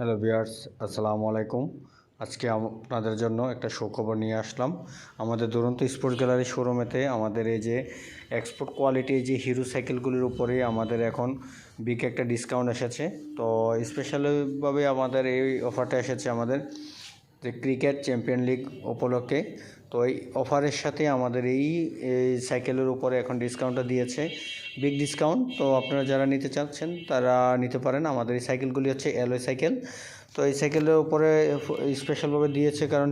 Hello viewers আসসালামু আলাইকুম। আজকে আপনাদের জন্য একটা সুখবর নিয়ে আসলাম। আমাদের দুরন্ত স্পোর্টস গ্যালারি শোরুমেতে আমাদের এই যে এক্সপোর্ট কোয়ালিটি যে হিরো সাইকেলগুলির উপরে আমাদের এখন বিগ একটা ডিসকাউন্ট এসেছে। তো স্পেশালভাবে আমাদের এই অফারটা এসেছে আমাদের যে ক্রিকেট চ্যাম্পিয়ন লিগ উপলক্ষে। তো এই অফারের সাথে আমাদের এই সাইকেলের উপরে এখন ডিসকাউন্টটা দিয়েছে। বিগ ডিসকাউন্ট তো আপনারা যারা নিতে চাচ্ছেন, তারা নিতে পারেন। আমাদের এই সাইকেলগুলি হচ্ছে অ্যালয় সাইকেল। তো এই সাইকেলের উপরে স্পেশালভাবে দিয়েছে কারণ,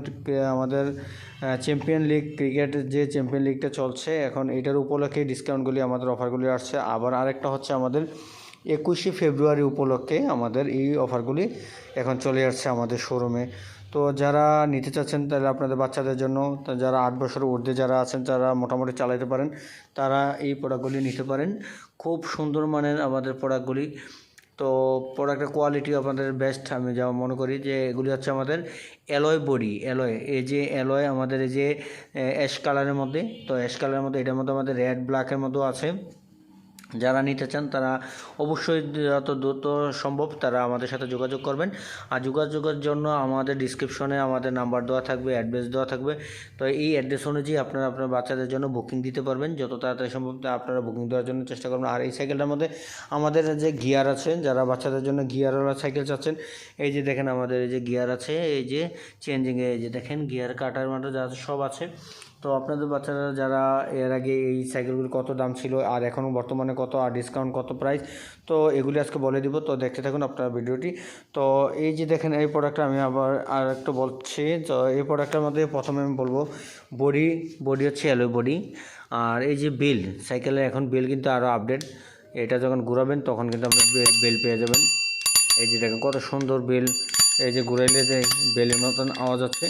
আমাদের চ্যাম্পিয়ন লিগ ক্রিকেট যে চ্যাম্পিয়ন লিগটা চলছে, এখন এটার উপলক্ষে ডিসকাউন্টগুলি আমাদের অফারগুলি আসছে। আবার আরেকটা হচ্ছে আমাদের একুশে ফেব্রুয়ারি উপলক্ষে আমাদের এই অফারগুলি এখন চলে আসছে আমাদের শোরুমে তো যারা নিতে চাচ্ছেন তাহলে আপনাদের বাচ্চাদের জন্য যারা আট বছরের ঊর্ধ্বে যারা আছেন যারা মোটামুটি চালাতে পারেন। তারা এই প্রোডাক্টগুলি নিতে পারেন। খুব সুন্দর মানের আমাদের প্রোডাক্টগুলি। তো প্রোডাক্টের কোয়ালিটি আপনাদের বেস্ট আমি যা মনে করি যে এগুলি হচ্ছে আমাদের অ্যালয় বডি, অ্যালয়। এই যে অ্যালয় আমাদের এই যে অ্যাশ কালারের মধ্যে, তো অ্যাশ কালারের মধ্যে এটার মধ্যে আমাদের রেড ব্ল্যাকের মধ্যেও আছে। যারা নিতে চান তারা অবশ্যই যত দ্রুত সম্ভব তারা আমাদের সাথে যোগাযোগ করবেন। আর যোগাযোগের জন্য আমাদের ডিসক্রিপশনে আমাদের নাম্বার দেওয়া থাকবে অ্যাড্রেস দেওয়া থাকবে। তো এই অ্যাড্রেস অনুযায়ী আপনারা আপনার বাচ্চাদের জন্য বুকিং দিতে পারবেন। যত তাড়াতাড়ি সম্ভব আপনারা বুকিং দেওয়ার জন্য চেষ্টা করবেন। আর এই সাইকেলটার মধ্যে আমাদের যে গিয়ার আছে, যারা বাচ্চাদের জন্য গিয়ারওয়ালা সাইকেল চাচ্ছেন, এই যে দেখেন আমাদের এই যে গিয়ার আছে, এই যে চেঞ্জিং এই যে দেখেন গিয়ার কাটার মাটার যা সব আছে। তো আপনাদের বাচ্চারা যারা এর আগে এই সাইকেলগুলো কত দাম ছিল আর এখনও বর্তমানে কত আর ডিসকাউন্ট কত প্রাইস তো এগুলি আজকে বলে দিব। তো দেখতে থাকুন আপনার ভিডিওটি। তো এই যে দেখেন, এই প্রোডাক্টটা আমি আবার আর একটু বলছি। তো এই প্রোডাক্টের মধ্যে প্রথমে আমি বলব বডি বডি হচ্ছে অ্যালো বডি আর এই যে বিল সাইকেলের এখন বিল কিন্তু আরও আপডেট এটা যখন ঘুরাবেন, তখন কিন্তু আপনি বেল পেয়ে যাবেন। এই যে দেখেন, কত সুন্দর বেল এই যে ঘুরাইলে যে বেলের মতন আওয়াজ হচ্ছে।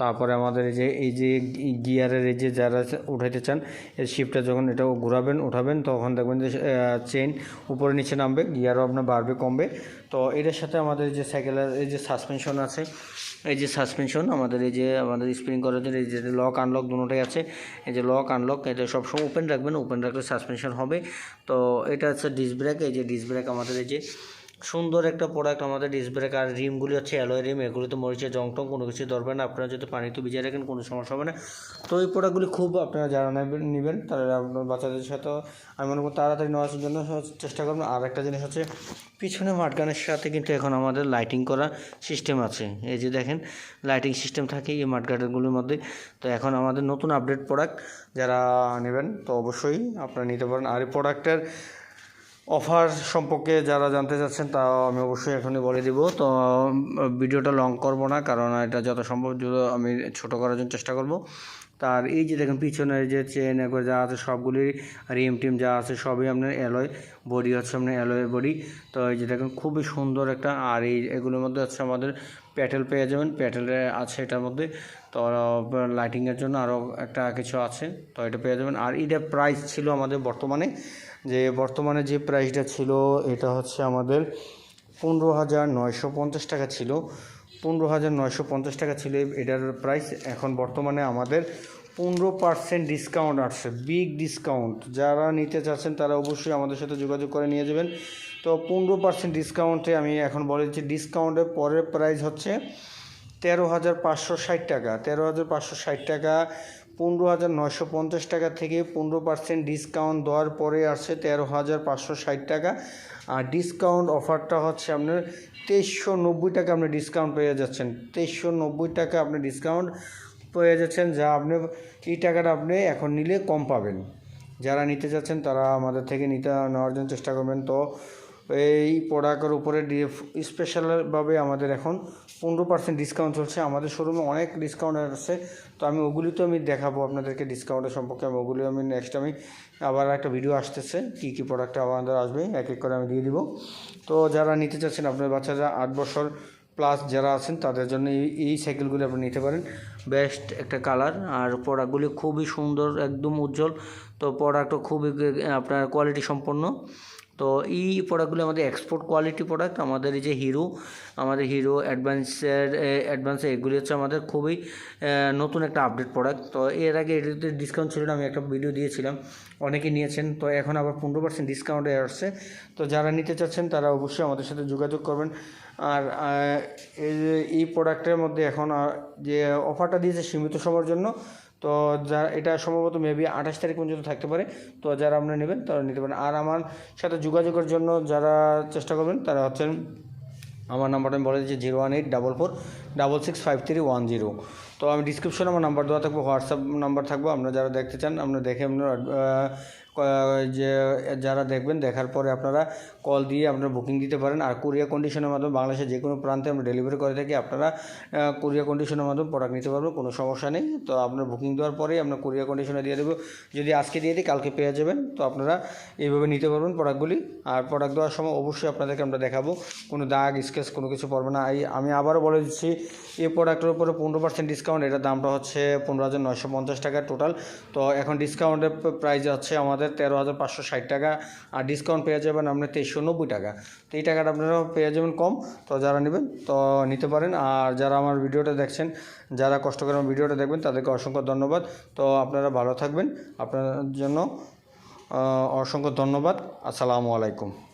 তারপরে আমাদের এই যে এই যে গিয়ারের এই যে যারা উঠাইতে চান, এই শিপটা যখন এটা ঘুরাবেন, উঠাবেন, তখন দেখবেন যে চেন উপরে নিচে নামবে গিয়ারও আপনার বাড়বে, কমবে। তো এটার সাথে আমাদের যে সাইকেলের এই যে সাসপেনশন আছে, এই যে সাসপেনশন আমাদের এই যে, আমাদের স্প্রিং করার জন্য এই যে লক আনলক দুটোটাই আছে। এই যে লক আনলক এটা সবসময় ওপেন রাখবেন ওপেন রাখলে সাসপেনশন হবে। তো এটা হচ্ছে ডিস্ক ব্রেক এই যে ডিস্ক ব্রেক আমাদের এই যে সুন্দর একটা প্রোডাক্ট আমাদের ডিস্ক ব্রেক আর রিমগুলি হচ্ছে অ্যালয় রিম এগুলোতে মরিচে জং টং কোনো কিছু ধরবে না। আপনারা যদি পানিতে ভিজিয়ে রাখেন, কোনো সমস্যা হবে না। তো এই প্রোডাক্টগুলি খুব আপনারা যারা নেবেন নেবেন, তারা আপনার বাচ্চাদের সাথে, আমি মনে করি তাড়াতাড়ি নেওয়ার জন্য চেষ্টা করবেন। আর একটা জিনিস হচ্ছে, পিছনে মাঠগানের সাথে কিন্তু এখন আমাদের লাইটিং করা সিস্টেম আছে। এই যে দেখেন লাইটিং সিস্টেম থাকে এই মাঠগার্ডেনগুলির মধ্যে। তো এখন আমাদের নতুন আপডেট প্রোডাক্ট যারা নেবেন, তো অবশ্যই আপনারা নিতে পারেন। আর এই প্রোডাক্টের অফার সম্পর্কে যারা জানতে চাচ্ছেন তা আমি অবশ্যই এখনই বলে দিব। তো ভিডিওটা লং করব না, কারণ এটা যত সম্ভব যত আমি ছোট করার জন্য চেষ্টা করব। তার এই যে দেখেন, পিছনের যে চেন একবার যা আছে, সবগুলি রিম টিম যা আছে, সবই আপনার অ্যালয় বডি হচ্ছে আপনার অ্যালয় বডি তো, এই যে দেখেন, খুবই সুন্দর একটা, আর এই, এগুলোর মধ্যে হচ্ছে আমাদের প্যাটেল পেয়ে যাবেন প্যাটেলে আছে এটার মধ্যে। তো লাইটিংয়ের জন্য আরও একটা কিছু আছে, তো এটা পেয়ে যাবেন। আর এটা প্রাইস ছিল আমাদের বর্তমানে, যে বর্তমানে যে প্রাইসটা ছিল, এটা হচ্ছে আমাদের পনেরো হাজার নয়শো পঞ্চাশ টাকা ছিল। পনেরো হাজার নয়শো পঞ্চাশ টাকা ছিল এটার প্রাইস এখন বর্তমানে আমাদের পনেরো পার্সেন্ট ডিসকাউন্ট আসছে বিগ ডিসকাউন্ট যারা নিতে চাচ্ছেন, তারা অবশ্যই আমাদের সাথে যোগাযোগ করে নিয়ে যাবেন। তো পনেরো পার্সেন্ট ডিসকাউন্টে আমি এখন বলে দিচ্ছি ডিসকাউন্টের পরের প্রাইস হচ্ছে তেরো হাজার পাঁচশো ষাট টাকা। তেরো হাজার পাঁচশো ষাট টাকা, পনেরো হাজার নয়শো পঞ্চাশ টাকা থেকে পনেরো পার্সেন্ট ডিসকাউন্ট দেওয়ার পরে আসছে তেরো হাজার পাঁচশো ষাট টাকা। আর ডিসকাউন্ট অফারটা হচ্ছে আপনার তেইশশো নব্বই টাকা আপনি ডিসকাউন্ট পেয়ে যাচ্ছেন। তেইশশো নব্বই টাকা আপনি ডিসকাউন্ট পেয়ে যাচ্ছেন, যা আপনি, এই টাকাটা আপনি এখন নিলে কম পাবেন। যারা নিতে চাচ্ছেন তারা আমাদের থেকে নিতে নেওয়ার জন্য চেষ্টা করবেন। তো এই প্রোডাক্টের উপরে স্পেশালভাবে আমাদের এখন পনেরো পার্সেন্ট ডিসকাউন্ট চলছে। আমাদের শোরুমে অনেক ডিসকাউন্ট আছে। তো আমি ওগুলি তো আমি দেখাবো আপনাদেরকে ডিসকাউন্টের সম্পর্কে। আমি ওগুলি আমি নেক্সট আমি আবার একটা ভিডিও আসতেছে, কী কী প্রোডাক্ট আমাদের আসবে, এক এক করে আমি দিয়ে দিব। তো যারা নিতে চাচ্ছেন আপনার বাচ্চারা আট বছর প্লাস যারা আছেন, তাদের জন্য এই সাইকেলগুলি আপনি নিতে পারেন। বেস্ট একটা কালার আর প্রোডাক্টগুলি খুবই সুন্দর, একদম উজ্জ্বল। তো প্রোডাক্টও খুবই আপনার কোয়ালিটি সম্পন্ন। তো এই প্রোডাক্টগুলো আমাদের এক্সপোর্ট কোয়ালিটি প্রোডাক্ট আমাদের এই যে হিরো আমাদের হিরো অ্যাডভান্সের অ্যাডভান্স এগুলি হচ্ছে আমাদের খুবই নতুন একটা আপডেট প্রোডাক্ট তো এর আগে এটাতে ডিসকাউন্ট ছিল না, আমি একটা ভিডিও দিয়েছিলাম, অনেকে নিয়েছেন। তো এখন আবার পনেরো পার্সেন্ট ডিসকাউন্টে আসছে। তো যারা নিতে চাচ্ছেন, তারা অবশ্যই আমাদের সাথে যোগাযোগ করবেন। আর এই যে প্রোডাক্টের মধ্যে এখন যে অফারটা দিয়েছে সীমিত সময়ের জন্য, তো যা, এটা সম্ভবত মেবি আঠাশ তারিখ পর্যন্ত থাকতে পারে। তো যারা আপনি নেবেন, তারা নিতে পারেন। আর আমার সাথে যোগাযোগের জন্য যারা চেষ্টা করবেন, তারা হচ্ছেন, আমার নাম্বারটা আমি বলে দিচ্ছি zero one eight double four double six five three one zero তো আমি ডিসক্রিপশনে আমার নাম্বার দেওয়া থাকব হোয়াটসঅ্যাপ নাম্বার থাকব, আপনারা যারা দেখতে চান আপনারা দেখে আপনারা যে, যারা দেখবেন, দেখার পরে আপনারা কল দিয়ে আপনারা বুকিং দিতে পারেন। আর কুরিয়ার কন্ডিশনের মাধ্যমে বাংলাদেশের যে কোনো প্রান্তে আমরা ডেলিভারি করে থাকি, আপনারা কুরিয়ার কন্ডিশনের মাধ্যমে প্রোডাক্ট নিতে পারবেন, কোনো সমস্যা নেই। তো আপনার বুকিং দেওয়ার পরেই আমরা কুরিয়ার কন্ডিশনে দিয়ে দেবো। যদি আজকে দিয়ে দিই, কালকে পেয়ে যাবেন। তো আপনারা এইভাবে নিতে পারবেন প্রোডাক্টগুলি আর প্রোডাক্ট দেওয়ার সময় অবশ্যই আপনাদেরকে আমরা দেখাবো। কোনো দাগ স্কেচ কোনো কিছু পড়বে না। আমি আবারও বলে দিচ্ছি, এই প্রোডাক্টের উপরে পনেরো পার্সেন্ট ডিসকাউন্ট এটার দামটা হচ্ছে পনেরো হাজার নয়শো পঞ্চাশ টাকা টোটাল তো এখন ডিসকাউন্টের প্রাইস হচ্ছে আমাদের তেরো হাজার পাঁচশো ষাট টাকা, আর ডিসকাউন্ট পেয়ে যাবেন আপনি তেইশশো নব্বই টাকা। তো এই টাকাটা আপনারা পেয়ে যাবেন কম, তো যারা নেবেন, তো নিতে পারেন। আর যারা আমার ভিডিওটা দেখছেন, যারা কষ্ট করে আমার ভিডিওটা দেখবেন, তাদেরকে অসংখ্য ধন্যবাদ। তো আপনারা ভালো থাকবেন। আপনার জন্য অসংখ্য ধন্যবাদ। আসসালামু আলাইকুম।